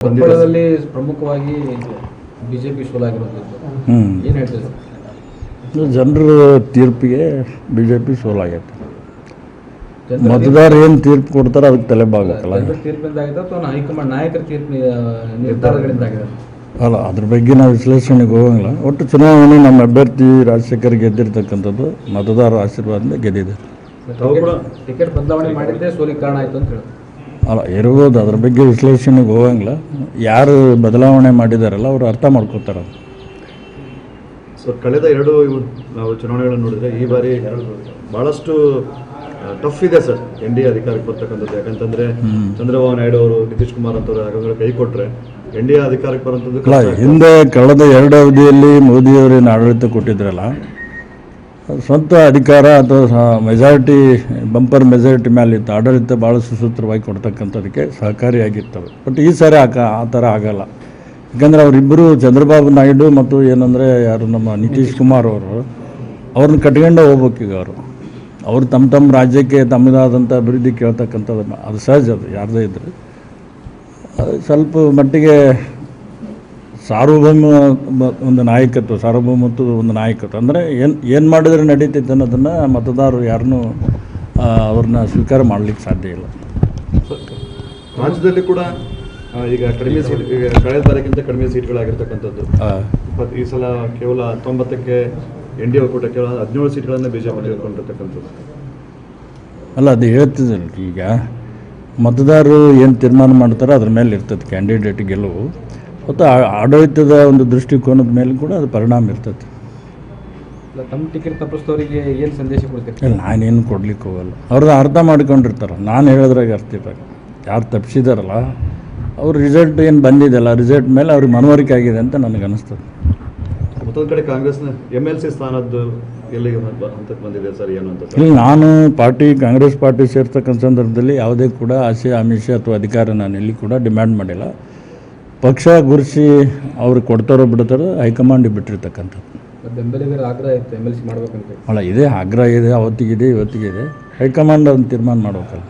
ಕೊಪ್ಪಳದಲ್ಲಿ ಪ್ರಮುಖವಾಗಿ ಬಿಜೆಪಿ ಸೋಲಾಗಿರೋದು ಏನು ಹೇಳ್ತೀರಿ? ಜನರ ತೀರ್ಪಿಗೆ ಬಿಜೆಪಿ ಜೆ ಪಿ ಸೋಲಾಗೈತೆ ಮತದಾರ ಏನು ತೀರ್ಪು ಕೊಡ್ತಾರೆ ಅದಕ್ಕೆ ತಲೆ ಬಾಗತ್ತಲ್ಲ ಅಲ್ಲ ಅದ್ರ ಬಗ್ಗೆ ನಾವು ವಿಶ್ಲೇಷಣೆಗೆ ಹೋಗಂಗಿಲ್ಲ. ಒಟ್ಟು ಚುನಾವಣೆ ನಮ್ಮ ಅಭ್ಯರ್ಥಿ ರಾಜಶೇಖರ್ ಗೆದ್ದಿರ್ತಕ್ಕಂಥದ್ದು ಮತದಾರರ ಆಶೀರ್ವಾದದಿಂದ ಗೆದ್ದಿದೆ. ಟಿಕೆಟ್ ಬದಲಾವಣೆ ಮಾಡಿದ್ದೇ ಸೋಲಿಗೆ ಕಾರಣ ಆಯ್ತು ಅಂತ ಹೇಳಿ ಅಲ್ಲ ಇರ್ಬೋದು ಅದ್ರ ಬಗ್ಗೆ ವಿಶ್ಲೇಷಣೆಗೆ ಹೋಗಂಗಿಲ್ಲ. ಯಾರು ಬದಲಾವಣೆ ಮಾಡಿದಾರಲ್ಲ ಅವರು ಅರ್ಥ ಮಾಡ್ಕೋತಾರೆ ಸೊ ಕಳೆದ ಎರಡು ನಾವು ಚುನಾವಣೆಗಳನ್ನು ನೋಡಿದ್ರೆ ಈ ಬಾರಿ ಬಹಳಷ್ಟು ಟಫ್ ಇದೆ ಸರ್ ಎನ್ ಡಿ ಅಧಿಕಾರಕ್ಕೆ ಬರ್ತಕ್ಕಂಥದ್ದು. ಯಾಕಂತಂದ್ರೆ ಚಂದ್ರಬಾಬು ನಾಯ್ಡು ಅವರು ನಿತೀಶ್ ಕುಮಾರ್ ಅಂತವ್ರು ಯಾಕಂದ್ರೆ ಕೈ ಕೊಟ್ಟರೆ ಎನ್ ಡಿ ಎ ಅಧಿಕಾರಕ್ಕೆ ಬರೋಂಥದ್ದು ಹಿಂದೆ ಕಳೆದ ಎರಡು ಅವಧಿಯಲ್ಲಿ ಮೋದಿಯವರೇನು ಆಡಳಿತ ಕೊಟ್ಟಿದ್ರಲ್ಲ ಸ್ವಂತ ಅಧಿಕಾರ ಅಥವಾ ಮೆಜಾರಿಟಿ ಬಂಪರ್ ಮೆಜಾರಿಟಿ ಮೇಲೆ ಇತ್ತು ಆಡಳಿತ ಭಾಳ ಸುಸೂತ್ರವಾಗಿ ಕೊಡ್ತಕ್ಕಂಥದಕ್ಕೆ ಸಹಕಾರಿಯಾಗಿರ್ತವೆ. ಬಟ್ ಈ ಸಾರಿ ಆಕ ಆ ಥರ ಆಗಲ್ಲ. ಯಾಕಂದರೆ ಅವರಿಬ್ಬರು ಚಂದ್ರಬಾಬು ನಾಯ್ಡು ಮತ್ತು ಏನಂದರೆ ಯಾರು ನಮ್ಮ ನಿತೀಶ್ ಕುಮಾರ್ ಅವರು, ಅವ್ರನ್ನ ಕಟ್ಕೊಂಡೇ ಹೋಗ್ಬೇಕು ಈಗ ಅವರು. ಅವರು ತಮ್ಮ ತಮ್ಮ ರಾಜ್ಯಕ್ಕೆ ತಮ್ಮದಾದಂಥ ಅಭಿವೃದ್ಧಿ ಕೇಳ್ತಕ್ಕಂಥದ್ದು ಅದು ಸಹಜ ಅದು, ಯಾರದೇ ಇದ್ದರೆ ಸ್ವಲ್ಪ ಮಟ್ಟಿಗೆ ಸಾರ್ವಭೌಮ ಒಂದು ನಾಯಕತ್ವ ಸಾರ್ವಭೌಮತ್ವದ ಒಂದು ನಾಯಕತ್ವ. ಅಂದರೆ ಏನು ಏನು ಮಾಡಿದ್ರೆ ನಡೀತೈತೆ ಅನ್ನೋದನ್ನು ಮತದಾರರು ಯಾರನ್ನೂ ಅವ್ರನ್ನ ಸ್ವೀಕಾರ ಮಾಡಲಿಕ್ಕೆ ಸಾಧ್ಯ ಇಲ್ಲ. ರಾಜ್ಯದಲ್ಲಿ ಕೂಡ ಈಗ ಕಡಿಮೆ ಸೀಟ್ ಈಗ ಕಳೆದ ಬಾರಿಗಿಂತ ಕಡಿಮೆ ಸೀಟ್ಗಳಾಗಿರ್ತಕ್ಕಂಥದ್ದು. ಇಪ್ಪತ್ತು ಈ ಸಲ ಕೇವಲ ಹತ್ತೊಂಬತ್ತಕ್ಕೆ ಎನ್ ಡಿ ಒಕ್ಕೂಟ ಕೇವಲ ಹದಿನೇಳು ಸೀಟ್ಗಳನ್ನು ಬಿಜೆಪಿ ಹೇಳ್ಕೊಂಡಿರ್ತಕ್ಕಂಥದ್ದು ಅಲ್ಲ ಅದು ಹೇಳ್ತಿದ್ದಲ್ಲ ಈಗ. ಮತದಾರರು ಏನು ತೀರ್ಮಾನ ಮಾಡ್ತಾರೋ ಅದ್ರ ಮೇಲೆ ಇರ್ತದೆ ಕ್ಯಾಂಡಿಡೇಟ್ ಗೆಲುವು. ಮತ್ತು ಆ- ಆಡಳಿತದ ಒಂದು ದೃಷ್ಟಿಕೋನದ ಮೇಲೆ ಕೂಡ ಅದು ಪರಿಣಾಮ ಇರ್ತದೆ. ಇಲ್ಲ, ತಮ್ಮ ಟಿಕೆಟ್ ತಪ್ಪಿಸಿದವರಿಗೆ ಏನು ಸಂದೇಶ ಕೊಡ್ತೀರಿ? ಇಲ್ಲ ನಾನೇನು ಕೊಡ್ಲಿಕ್ಕೆ ಹೋಗಲ್ಲ. ಅವ್ರದ್ದು ಅರ್ಥ ಮಾಡ್ಕೊಂಡಿರ್ತಾರೆ. ನಾನು ಹೇಳೋದ್ರಾಗ ಅರ್ಥ ಇವಾಗ ಯಾರು ತಪ್ಪಿಸಿದಾರಲ್ಲ ಅವ್ರ ರಿಸಲ್ಟ್ ಏನು ಬಂದಿದೆಯಲ್ಲ ರಿಸಲ್ಟ್ ಮೇಲೆ ಅವ್ರಿಗೆ ಮನವರಿಕೆ ಆಗಿದೆ ಅಂತ ನನಗೆ ಅನಿಸ್ತದೆ. ಮತ್ತೊಂದು ಕಡೆ ಕಾಂಗ್ರೆಸ್ನ ಎಂ ಎಲ್ ಸಿ ಸ್ಥಾನದ್ದು ಎಲ್ಲಿಗೆ ಹಂತಕ್ಕೆ ಬಂದಿದೆ ಸರ್ ಏನು ಅಂತ ಇಲ್ಲಿ ನಾನು ಪಾರ್ಟಿ ಕಾಂಗ್ರೆಸ್ ಪಾರ್ಟಿ ಸೇರ್ತಕ್ಕಂಥ ಸಂದರ್ಭದಲ್ಲಿ ಯಾವುದೇ ಕೂಡ ಆಸೆ ಆಮಿಷ ಅಥವಾ ಅಧಿಕಾರ ನಾನು ಎಲ್ಲಿ ಕೂಡ ಡಿಮ್ಯಾಂಡ್ ಮಾಡಿಲ್ಲ. ಪಕ್ಷ ಗುರುಸಿ ಅವ್ರಿಗೆ ಕೊಡ್ತಾರೋ ಬಿಡ್ತಾರೋ ಹೈಕಮಾಂಡ್ ಬಿಟ್ಟಿರ್ತಕ್ಕಂಥದ್ದು. ಬೆಂಬಲಿಗರ ಆಗ್ರಹ ಇತ್ತು ಎಂ ಎಲ್ ಸಿ ಮಾಡ್ಬೇಕಂತ. ಅಲ್ಲ ಇದೆ ಆಗ್ರಹ ಇದೆ ಅವತ್ತಿಗಿದೆ ಇವತ್ತಿಗಿದೆ ಹೈಕಮಾಂಡ್ ಅದನ್ನು ತೀರ್ಮಾನ ಮಾಡ್ಬೇಕಲ್ಲ.